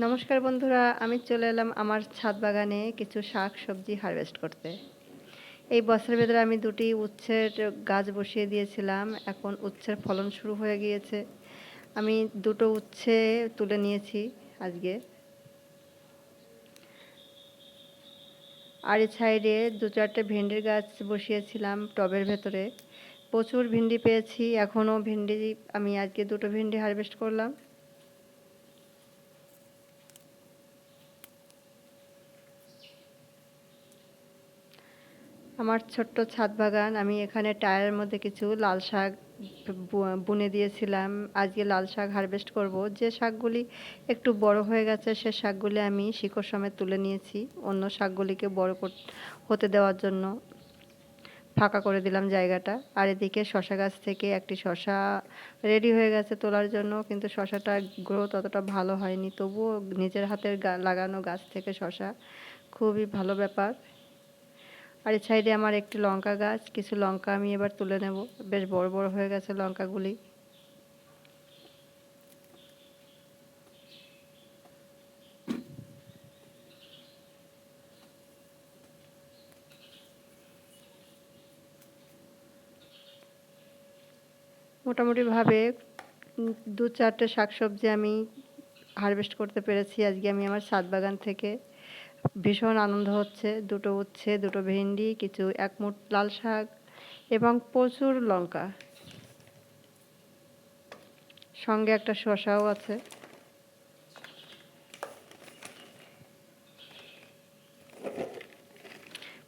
নমস্কার বন্ধুরা, আমি চলে এলাম আমার ছাদ বাগানে কিছু শাক সবজি হারভেস্ট করতে। এই বছরের ভেতরে আমি দুটি উচ্ছের গাছ বসিয়ে দিয়েছিলাম, এখন উচ্ছের ফলন শুরু হয়ে গিয়েছে। আমি দুটো উচ্ছে তুলে নিয়েছি আজকে। আর এই সাইডে দু চারটে ভেন্ডির গাছ বসিয়েছিলাম টবের ভেতরে। প্রচুর ভিন্ডি পেয়েছি, এখনও ভিন্ডি, আমি আজকে দুটো ভিন্ডি হারভেস্ট করলাম। আমার ছোট্ট ছাদ বাগান। আমি এখানে টায়ারের মধ্যে কিছু লাল শাক বুনে দিয়েছিলাম। আজকে লাল শাক হারভেস্ট করব। যে শাকগুলি একটু বড় হয়ে গেছে, সে শাকগুলি আমি শিকড় সমেত তুলে নিয়েছি অন্য শাকগুলিকে বড় হতে দেওয়ার জন্য। ফাঁকা করে দিলাম জায়গাটা। আর এদিকে শশা গাছ থেকে একটি শশা রেডি হয়ে গেছে তোলার জন্য। কিন্তু শশাটা গ্রোথ অতটা ভালো হয়নি। তবুও নিজের হাতের লাগানো গাছ থেকে শশা খুবই ভালো ব্যাপার। আর এই সাইডে আমার একটি লঙ্কা গাছ, কিছু লঙ্কা আমি এবার তুলে নেব। বেশ বড় বড় হয়ে গেছে লঙ্কাগুলি। মোটামুটিভাবে দু চারটে শাকসবজি আমি হারভেস্ট করতে পেরেছি। আজকে আমি আমার ছাদ বাগান থেকে ভীষণ আনন্দ হচ্ছে, দুটো উচ্ছে, দুটো ভেন্ডি, কিছু এক মুঠ লাল শাক এবং প্রচুর লঙ্কা। সঙ্গে একটা শসাও আছে।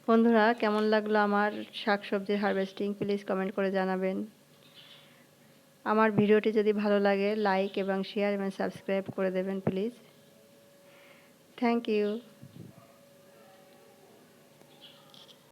বন্ধুরা, কেমন লাগল আমার শাক সবজির হারভেস্টিং? প্লিজ কমেন্ট করে জানাবেন। আমার ভিডিওটি যদি ভালো লাগে, লাইক এবং শেয়ার এবং সাবস্ক্রাইব করে দেবেন, প্লিজ। Thank you.